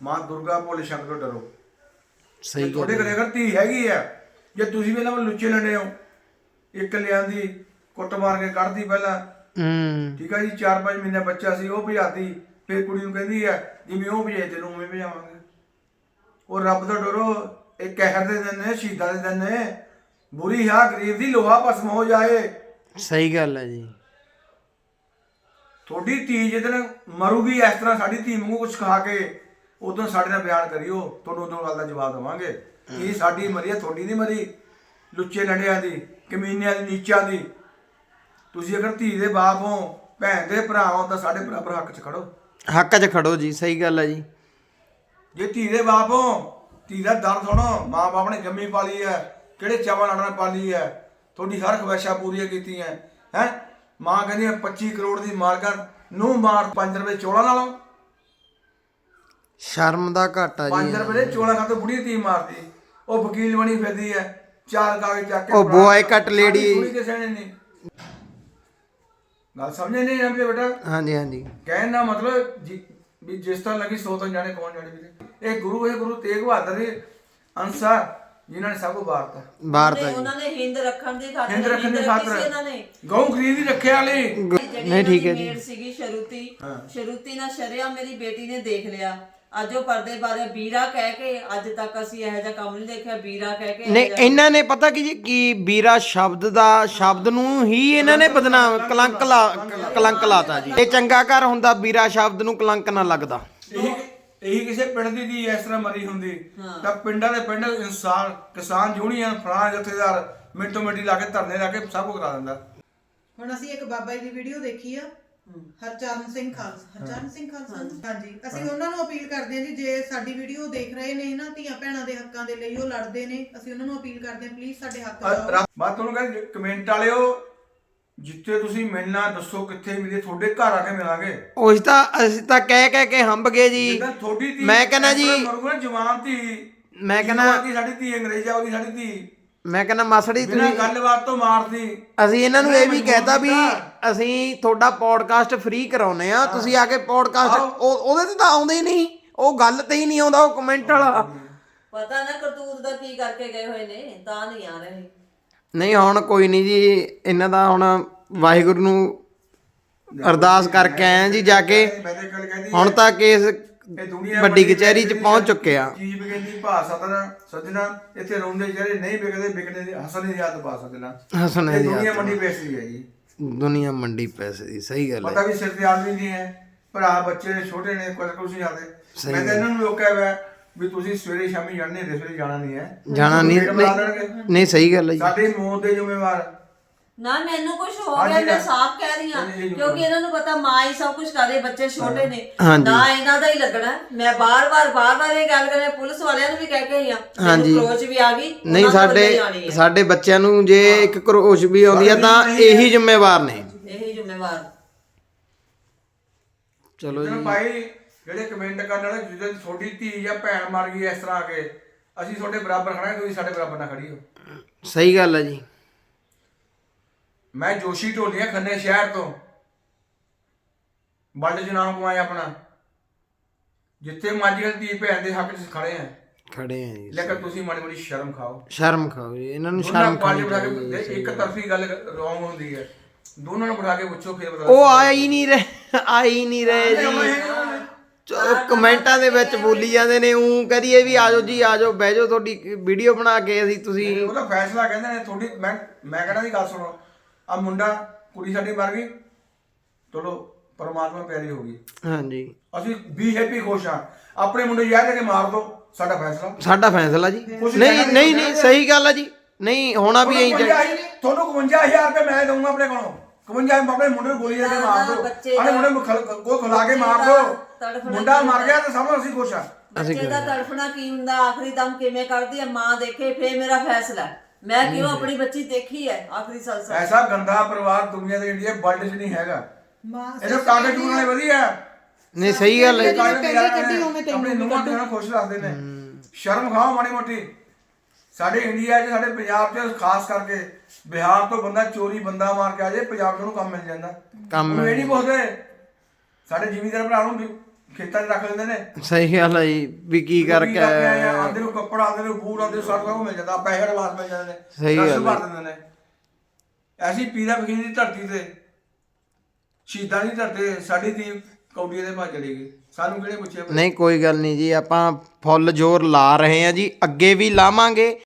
ਮਾਂ ਦੁਰਗਾ ਭੋਲੇ ਸ਼ੰਕਰ ਤੋਂ ਡਰੋ। ਸਹੀ ਗੱਲ ਤੁਹਾਡੇ ਘਰੇ ਅਗਰ ਧੀ ਹੈਗੀ ਆ ਜੇ ਤੁਸੀਂ ਵੀ ਇਹਨਾਂ ਨੂੰ ਲੁੱਚੇ ਲੰਡੇ ਹੋ ਇੱਕ ਲਿਆਂਦੀ ਕੁੱਟ ਮਾਰ ਕੇ ਕੱਢਦੀ ਪਹਿਲਾਂ ਹੂੰ। ਠੀਕ ਆ ਜੀ 4-5 ਮਹੀਨੇ ਬੱਚਾ ਸੀ ਉਹ ਭਜਾਤੀ ਫਿਰ ਕੁੜੀ ਨੂੰ ਕਹਿੰਦੀ ਆ ਜਿਵੇਂ ਉਹ ਭਜਾਏ ਤੈਨੂੰ ਉਵੇਂ ਭਜਾਵਾਂਗੇ। ਉਹ ਰੱਬ ਤੋਂ ਡਰੋ ਇਹ ਕਹਿਰ ਦੇ ਦਿਨ ਨੇ ਸ਼ਹੀਦਾਂ ਦੇ ਦਿਨ ਨੇ ਬੁਰੀ ਆ ਗਰੀਬ ਦੀ ਲੋਹਾ ਭਸਮ ਹੋ ਜਾਏ। ਸਹੀ ਗੱਲ ਹੈ ਜੀ। ਤੁਹਾਡੀ ਧੀ ਜਿੱਦਣ ਮਰੂਗੀ ਇਸ ਤਰ੍ਹਾਂ ਸਾਡੀ ਧੀ ਵਾਂਗੂ ਕੁਝ ਖਾ ਕੇ ਉਦੋਂ ਸਾਡੇ ਨਾਲ ਬਿਆਨ ਕਰਿਓ ਤੁਹਾਨੂੰ ਉਦੋਂ ਗੱਲ ਦਾ ਜਵਾਬ ਦੇਵਾਂਗੇ। ਕੀ ਸਾਡੀ ਮਰੀ ਹੈ ਤੁਹਾਡੀ ਨਹੀਂ ਮਰੀ ਲੁੱਚੇ ਲੰਡਿਆਂ ਦੀ ਕਮੀਨਿਆਂ ਦੀ ਨੀਚਾਂ ਦੀ ਤੁਸੀਂ ਅਗਰ ਧੀ ਦੇ ਬਾਪ ਹੋ ਭੈਣ ਦੇ ਭਰਾ ਹੋ ਤਾਂ ਸਾਡੇ ਬਰਾਬਰ ਹੱਕ 'ਚ ਖੜੋ। ਹੱਕ 'ਚ ਖੜੋ ਜੀ ਸਹੀ ਗੱਲ ਹੈ ਜੀ। ਜੇ ਧੀ ਦੇ ਬਾਪ ਹੋ ਧੀ ਦਾ ਦਰਦ ਸੁਣੋ ਮਾਂ ਬਾਪ ਨੇ ਜੰਮੀ ਪਾਲੀ ਹੈ ਕਿਹੜੇ ਚਾਵਾਂ ਨਾਲ ਪਾਲੀ ਹੈ ਤੁਹਾਡੀ ਹਰ ਖਵਾਇਸ਼ਾਂ ਪੂਰੀਆਂ ਕੀਤੀਆਂ ਹੈ? ਮਾਂ ਕਹਿੰਦੀ ਹੈ 25 ਕਰੋੜ ਦੀ ਮਾਲਕਾਂ ਨੂੰ ਮਾਰ 5 ਰੁਪਏ ਚੋਲਾ ਨਾਲੋਂ। ਸ਼ਰਮ ਦਾ ਘਾਟਾ ਜੀ। 5 ਰੁਪਏ ਦੇ ਚੋਲਾ ਖਾਤੇ ਬੁੜੀ ਧੀ ਮਾਰਦੀ। ਉਹ ਵਕੀਲ ਬਣੀ ਫਿਰਦੀ ਹੈ ਚਾਰ ਕਾਗਜ਼ ਚੱਕ ਕੇ ਉਹ lady। ਸਾਡੀ ਕੁੜੀ ਕਿਸੇ ਨੇ ਨਹੀਂ। ਗੱਲ ਸਮਝੇ ਨਹੀਂ ਜਾਂਦੇ ਬੇਟਾ। ਹਾਂਜੀ ਹਾਂਜੀ। ਕਹਿਣ ਦਾ ਮਤਲਬ ਜੀ- ਵੀ ਜਿਸ ਤਰ੍ਹਾਂ ਲੱਗੀ ਸੋ ਤਾਂ ਜਾਣੇ ਕੌਣ ਜਾਣੇ ਵੀਰੇ। ਇਹ ਗੁਰੂ ਹੈ ਗੁਰੂ ਤੇਗ ਬਹਾਦਰ ਦੇ ਅੰਸਾ ਜਿਨ੍ਹਾਂ ਨੇ ਸਭ ਕੁਝ ਵਾਰਤਾ ਬਾਹਰ ਤਾਂ ਉਹਨੇ- ਜੀ। ਉਹਨਾਂ ਨੇ ਹਿੰਦ ਰੱਖਣ ਦੀ ਖਾਤਰ ਹਿੰਦ ਰੱਖਣ ਦੀ ਖਾਤਰ। ਇਹਨਾਂ ਨੇ। ਗਊ ਖਰੀਦ ਹੀ ਰੱਖਿਆ ਵਾਲੀ ਜਿਹੜੀ ਨਹੀਂ, ਠੀਕ ਹੈ ਜੀ। ਮੇਡ ਸੀਗੀ ਸ਼ਰੂਤੀ ਸ਼ਰੂਤੀ ਨਾਲ ਸ਼ਰਿਆ ਮੇਰੀ ਬੇਟੀ ਨੇ ਦੇਖ ਲਿਆ। ਅੱਜ ਉਹ ਪਰਦੇ ਬਾਰੇ ਵੀਰਾ ਕਹਿ ਕੇ ਅੱਜ ਤੱਕ ਅਸੀਂ ਇਹੋ ਜਿਹਾ ਕੰਮ ਨਹੀਂ ਦੇਖਿਆ ਵੀਰਾ ਕਹਿ ਕੇ ਨਹੀਂ ਇਹਨਾਂ ਨੇ ਪਤਾ ਕੀ ਜੀ ਕੀ ਵੀਰਾ ਸ਼ਬਦ ਦਾ ਸ਼ਬਦ ਨੂੰ ਹੀ ਇਹਨਾਂ ਨੇ ਬਦਨਾਮ ਕਲੰਕ ਲਾ ਕਲੰਕ ਲਾਤਾ ਜੀ। ਇਹ ਚੰਗਾ ਘਰ ਹੁੰਦਾ ਵੀਰਾ ਸ਼ਬਦ ਨੂੰ ਕਲੰਕ ਨਾ ਲੱਗਦਾ। ਇਹੀ ਇਹੀ ਕਿਸੇ ਪਿੰਡ ਦੀ ਦੀ ਇਸ ਤਰ੍ਹਾਂ ਮਰੀ ਹੁੰਦੀ। ਤਾਂ ਪਿੰਡਾਂ ਦੇ ਪਿੰਡ ਇਨਸਾਨ ਕਿਸਾਨ ਯੂਨੀਅਨ ਫਲਾਂ ਜਥੇਦਾਰ ਮਿੰਟੋ ਮਿੰਟੀ ਲਾ ਕੇ ਧਰਨੇ ਲਾ ਕੇ ਸਭ ਕੁਝ ਕਰਾ ਦਿੰਦਾ। ਹੁਣ ਅਸੀਂ ਇੱਕ ਬਾਬਾ ਜੀ ਦੀ ਵੀਡੀਓ ਦੇਖੀ ਆ। ਹਰਚਰਨ ਸਿੰਘ ਖਾਲਸਾ ਹਰਚਰਨ ਸਿੰਘ ਖਾਲਸਾ ਹਾਂਜੀ। ਅਸੀਂ ਉਹਨਾਂ ਨੂੰ ਅਪੀਲ ਕਰਦੇ ਹਾਂ ਜੀ ਜੇ ਸਾਡੀ ਵੀਡੀਓ ਦੇਖ ਰਹੇ ਨੇ ਨਾ ਧੀਆਂ ਭੈਣਾਂ ਦੇ ਹੱਕਾਂ ਦੇ ਲਈ ਉਹ ਲੜਦੇ ਨੇ ਅਸੀਂ ਉਹਨਾਂ ਨੂੰ ਅਪੀਲ ਕਰਦੇ ਹਾਂ ਪਲੀਜ਼ ਸਾਡੇ ਹੱਕ ਦਿਓ। ਬਾਤ ਤੁਹਾਨੂੰ ਕਹਿੰਦੇ ਕਮੈਂਟ ਵਾਲਿਓ ਜਿੱਥੇ ਤੁਸੀਂ ਮਿਲਣਾ ਦੱਸੋ ਕਿੱਥੇ ਮਿਲੇ ਤੁਹਾਡੇ ਘਰ ਆ ਕੇ ਮਿਲਾਂਗੇ। ਉਸ ਤਾਂ ਅਸੀਂ ਤਾਂ ਕਹਿ ਕਹਿ ਕੇ ਹੰਬ ਗਏ ਜੀ। ਜਿੱਦਾਂ ਤੁਹਾਡੀ ਧੀ ਮੈਂ ਕਹਿੰਦਾ ਜੀ ਮਰੂਗਾ ਜਵਾਨ ਧੀ। ਮੈਂ ਕਹਿੰਦਾ ਦੀ ਸਾਡੀ ਧੀ ਅੰਗਰੇਜ਼ਾ ਉਹਦੀ ਸਾਡੀ ਧੀ। ਮੈਂ ਕਹਿੰਦਾ ਮਾਸੜੀ ਬਿਨਾਂ ਤੁਸੀਂ ਗੱਲਬਾਤ ਤੋਂ ਮਾਰਦੀ। ਅਸੀਂ ਇਹਨਾਂ ਨੂੰ ਇਹ ਵੀ ਕਹਿਤਾ ਵੀ। ਅਸੀਂ ਤੁਹਾਡਾ ਪੋਡਕਾਸਟ ਫ੍ਰੀ ਕਰਾਉਨੇ ਆ ਤੁਸੀਂ ਆ ਕੇ ਪੋਡਕਾਸਟ ਉਹਦੇ ਤੇ ਤਾਂ ਆਉਂਦੇ ਹੀ ਨਹੀਂ। ਉਹ ਗੱਲ ਤੇ ਹੀ ਨਹੀਂ ਆਉਂਦਾ ਉਹ ਕਮੈਂਟ ਵਾਲਾ। ਪਤਾ ਨਾ ਕਰਤੂਤ ਦਾ ਕੀ ਕਰਕੇ ਗਏ ਹੋਏ ਨੇ ਤਾਂ ਨਹੀਂ ਆ ਰਹੇ। ਨਹੀਂ ਹੁਣ ਕੋਈ ਨਹੀਂ ਜੀ ਇਹਨਾਂ ਦਾ ਹੁਣ ਵਾਹਿਗੁਰੂ ਨੂੰ ਅਰਦਾਸ ਕਰਕੇ ਆਏ ਆ ਜੀ ਜਾ ਕੇ। ਤੇ ਕਹਿੰਦੀ ਹੁਣ ਤਾਂ ਕੇਸ ਵੱਡੀ ਕਚਹਿਰੀ 'ਚ ਪਹੁੰਚ ਚੁੱਕੇ ਆ। ਚੀਜ਼ ਵਿਕਦੀ ਭਾ ਸਦਨਾ ਸੱਜਣਾ ਇੱਥੇ ਰੋਂਦੇ ਜਿਹੜੇ ਨਹੀਂ ਵਿਕਦੇ ਵਿਕਣੇ ਦੇ ਹਸਨ ਦੀ ਯਾਦ ਪਾ ਸਕਣਾ ਹਸਨ ਇਹ ਦੀ ਦੁਨੀਆ ਮੰਡੀ ਵੇਚਦੀ ਹੈ ਜੀ ਦੁਨੀਆ ਮੰਡੀ ਪੈਸੇ ਦੀ ਸਹੀ ਗੱਲ ਹੈ। ਪਤਾ ਵੀ ਸਿਰ ਤੇ ਆਦਮੀ ਨਹੀਂ ਹੈ ਭਰਾ ਬੱਚੇ ਛੋਟੇ ਨੇ ਕੁਝ ਕੁਝ ਨਹੀਂ ਜਾਂਦੇ ਮੈਂ ਤਾਂ ਇਹਨਾਂ ਨੂੰ ਰੋਕਿਆ ਹੋਇਆ ਵੀ ਤੁਸੀਂ ਸਵੇਰੇ ਸ਼ਾਮੀ ਜਾਣੇ ਨੇ ਸਵੇਰੇ ਜਾਣਾ ਨਹੀਂ ਹੈ। ਜਾਣਾ ਨਹੀਂ। ਨਹੀਂ ਸਹੀ ਗੱਲ ਹੈ ਜੀ। ਸਾਡੇ ਮੌਤ ਦੇ ਜ਼ਿੰਮੇਵਾਰ। ਨਾ ਮੈਨੂੰ ਕੁਝ ਹੋ ਹਾਂਜੀ ਗਿਆ ਮੈਂ। ਸਾਫ਼ ਕਹਿ ਰਹੀ ਹਾਂ ਹਾਂਜੀ, ਕਿਉਂਕਿ ਇਹਨਾਂ ਨੂੰ ਪਤਾ ਮਾਂ ਹੀ ਸਭ ਕੁਝ ਕਰੇ ਬੱਚੇ ਛੋਟੇ ਨੇ ਹਾਂਜੀ। ਨਾ ਇਹਨਾਂ ਦਾ ਹੀ ਲੱਗਣਾ ਹੈ। ਮੈਂ ਬਾਰ-ਬਾਰ ਬਾਰ-ਬਾਰ ਇਹ ਗੱਲ ਕਰਾਂ ਪੁਲਿਸ ਵਾਲਿਆਂ ਨੂੰ ਵੀ ਕਹਿ ਕੇ ਹਾਂ ਹਾਂਜੀ। ਕਰੋਚ ਵੀ ਆ ਗਈ ਨਹੀਂ ਉਹਨਾਂ ਸਾਡੇ ਹੈ। ਸਾਡੇ ਬੱਚਿਆਂ ਨੂੰ ਜੇ ਇੱਕ ਕਰੋਸ਼ ਵੀ ਆਉਂਦੀ ਆ ਤਾਂ ਇਹੀ ਜ਼ਿੰਮੇਵਾਰ ਨੇ ਇਹੀ ਜ਼ਿੰਮੇਵਾਰ ਚਲੋ ਜੀ ਭਾਈ ਜਿਹੜੇ ਕਮੈਂਟ ਕਰਨ ਵਾਲੇ ਜਿਹਦੇ ਤੁਹਾਡੀ ਧੀ ਜਾਂ ਭੈਣ ਮਰ ਗਈ ਇਸ ਤਰ੍ਹਾਂ ਆ ਕੇ ਅਸੀਂ ਤੁਹਾਡੇ ਬਰਾਬਰ ਖੜਾ ਤੁਸੀਂ ਸਾਡੇ ਬਰਾਬਰ ਨਾ ਖੜੀ ਹੋ ਸਹੀ ਗੱਲ ਹੈ ਜੀ ਮੈਂ ਜੋਸ਼ੀ ਢੋਲੀਆਂ ਖੰਨੇ ਸ਼ਹਿਰ ਤੋਂ। ਵਰਲਡ ਚ ਨਾਮ ਕਮਾਇਆ ਆਪਣਾ। ਜਿੱਥੇ ਮੱਝ ਧੀ ਭੈਣ ਦੇ ਹੱਕ 'ਚ ਖੜੇ ਆ। ਖੜੇ ਆ ਜੀ ਲੇਕਿਨ ਤੁਸੀਂ ਮਾੜੀ ਮਾੜੀ ਸ਼ਰਮ ਖਾਓ। ਸ਼ਰਮ ਖਾਓ ਜੀ ਇਹਨਾਂ ਨੂੰ ਸ਼ਰਮ ਖਾਣੀ ਚਾਹੀਦੀ ਹੈ। ਇੱਕ ਤਰਫੀ ਗੱਲ ਰੋਂਗ ਹੁੰਦੀ ਹੈ। ਦੋਨਾਂ ਨੂੰ ਬਿਠਾ ਕੇ ਪੁੱਛੋ ਫਿਰ ਉਹ ਆ ਹੀ ਨਹੀਂ ਰਹੇ ਆ ਹੀ ਨਹੀਂ ਰਹੇ ਜੀ। ਚਲੋ ਕਮੈਂਟਾਂ ਦੇ ਵਿੱਚ ਬੋਲੀ ਜਾਂਦੇ ਨੇ ਉਹ ਕਰੀਏ ਵੀ ਆਜੋ ਜੀ ਆਜੋ ਬਹਿ ਜਾਓ ਤੁਹਾਡੀ ਵੀਡੀਓ ਬਣਾ ਕੇ ਅਸੀਂ ਤੁਸੀਂ ਉਹਦਾ ਫੈਸਲਾ ਕਹਿੰਦੇ ਨੇ ਤੁਹਾਡੀ ਮੈਂ ਮੈਂ ਕਹਿੰਦਾ ਦੀ ਗੱਲ ਸੁਣੋ। ਆ ਮੁੰਡਾ ਕੁੜੀ ਸਾਡੀ ਮਰ ਗਈ। ਚਲੋ ਪਰਮਾਤਮਾ ਪਿਆਰੀ ਹੋ ਗਈ। ਹਾਂਜੀ। ਅਸੀਂ ਵੀ ਹੈਪੀ ਖੁਸ਼ ਆ ਆਪਣੇ ਮੁੰਡੇ ਯਾਦ ਕੇ ਮਾਰ ਦੋ ਸਾਡਾ ਫੈਸਲਾ। ਸਾਡਾ ਫੈਸਲਾ ਜੀ। ਕੁਛ ਨਹੀਂ ਕਹਿਣਾ ਨਹੀਂ ਨਹੀਂ ਸਹੀ ਗੱਲ ਹੈ ਜੀ। ਨਹੀਂ ਹੋਣਾ ਵੀ ਐਂ ਤੁਹਾਨੂੰ 51000 ਰੁਪਏ ਮੈਂ ਦਊਂਗਾ ਆਪਣੇ ਕੋਲੋਂ। 55 ਆਪਣੇ ਮੁੰਡੇ ਨੂੰ ਗੋਲੀ ਦੇ ਕੇ ਮਾਰ ਦੋ। ਬੱਚੇ ਅਰੇ ਮੁੰਡੇ ਨੂੰ ਖਲ- ਕੋ ਖੁਲਾ ਕੇ ਮਾਰ ਦੋ ਮੁੰਡਾ ਮਰ ਗਿਆ ਤਾਂ ਸਮਝ ਅਸੀਂ ਖੁਸ਼ ਆ ਬੱਚੇ ਦਾ ਤੜਫਣਾ ਕੀ ਹੁੰਦਾ? ਆਖਰੀ ਦਮ ਕਿਵੇਂ ਹੈ ਮਾਂ ਦੇਖੇ ਫੇਰ ਮੇਰਾ ਫੈਸਲਾ ਹੈ। ਮੈਂ ਕਿਉਂ ਆਪਣੀ ਬੱਚੀ ਦੇਖੀ ਹੈ ਆਖਰੀ ਸਾਲ ਸਾਲ। ਐਸਾ ਗੰਦਾ ਪਰਿਵਾਰ ਦੁਨੀਆ ਦੇ ਇੰਡੀਆ ਵਰਲਡ 'ਚ ਨਹੀਂ ਹੈਗਾ। ਮਾਂ ਇਹਦੇ ਕਾਗਜ਼ ਚੂਰਨ ਵਾਲੇ ਵਧੀਆ ਨਹੀਂ ਸਹੀ ਗੱਲ ਹੈ। ਜੀ। ਪਹਿਲੀ ਕੱਢੀ ਉਵੇਂ ਤੈਨੂੰ ਆਪਣੇ ਨੂੰਹਾਂ ਨੂੰ ਖੁਸ਼ ਰੱਖਦੇ ਨੇ। ਸ਼ਰਮ ਖਾਓ ਮਾੜੀ ਮੋਟੀ। ਸਾਡੇ ਇੰਡੀਆ 'ਚ ਸਾਡੇ ਪੰਜਾਬ 'ਚ ਖਾਸ ਕਰਕੇ ਬਿਹਾਰ ਤੋਂ ਬੰਦਾ ਚੋਰੀ ਬੰਦਾ ਮਾਰ ਕੇ ਆ ਜਾਏ ਪੰਜਾਬ 'ਚ ਉਹਨੂੰ ਕੰਮ ਮਿਲ ਜਾਂਦਾ। ਕੰਮ ਇਹ ਨਹੀਂ ਪੁੱਛਦੇ। ਸਾਡੇ ਜ਼ਿਮੀਂਦਾਰ ਭਰਾ ਨੂੰ ਵੀ ਖੇਤਾਂ 'ਚ ਰੱਖ ਲੈਂਦੇ ਨੇ। ਸਹੀ ਗੱਲ ਹੈ ਜੀ ਵੀ ਕੀ ਕਰਕੇ ਆਂਦੇ ਨੂੰ ਕੱਪੜਾ ਆਂਦੇ ਨੂੰ ਬੂਟ ਆਂਦੇ ਨੂੰ ਸਾਰਾ ਕੁਝ ਮਿਲ ਜਾਂਦਾ ਪੈਸੇ ਐਡਵਾਂਸ ਮਿਲ ਜਾਂਦੇ ਨੇ ਸਹੀ ਗੱਲ ਭਰ। ਦਿੰਦੇ ਨੇ। ਐਸੀ ਪੀਰਾ ਫਕੀਰ ਦੀ ਧਰਤੀ ਤੇ ਸ਼ਹੀਦਾਂ ਦੀ ਧਰਤੀ ਸਾਡੀ ਦੀ ਕੌਡੀਏ ਦੇ ਭਾ ਚਲੀ ਸਾਨੂੰ ਕਿਹੜੇ ਪੁੱਛਿਆ ਨਹੀਂ ਕੋਈ ਗੱਲ ਨਹੀਂ ਜੀ ਆਪਾਂ ਫੁੱਲ ਜ਼ੋਰ ਲਾ ਰਹੇ ਆ ਜੀ ਅੱਗੇ ਵੀ ਲਾਵਾਂਗੇ।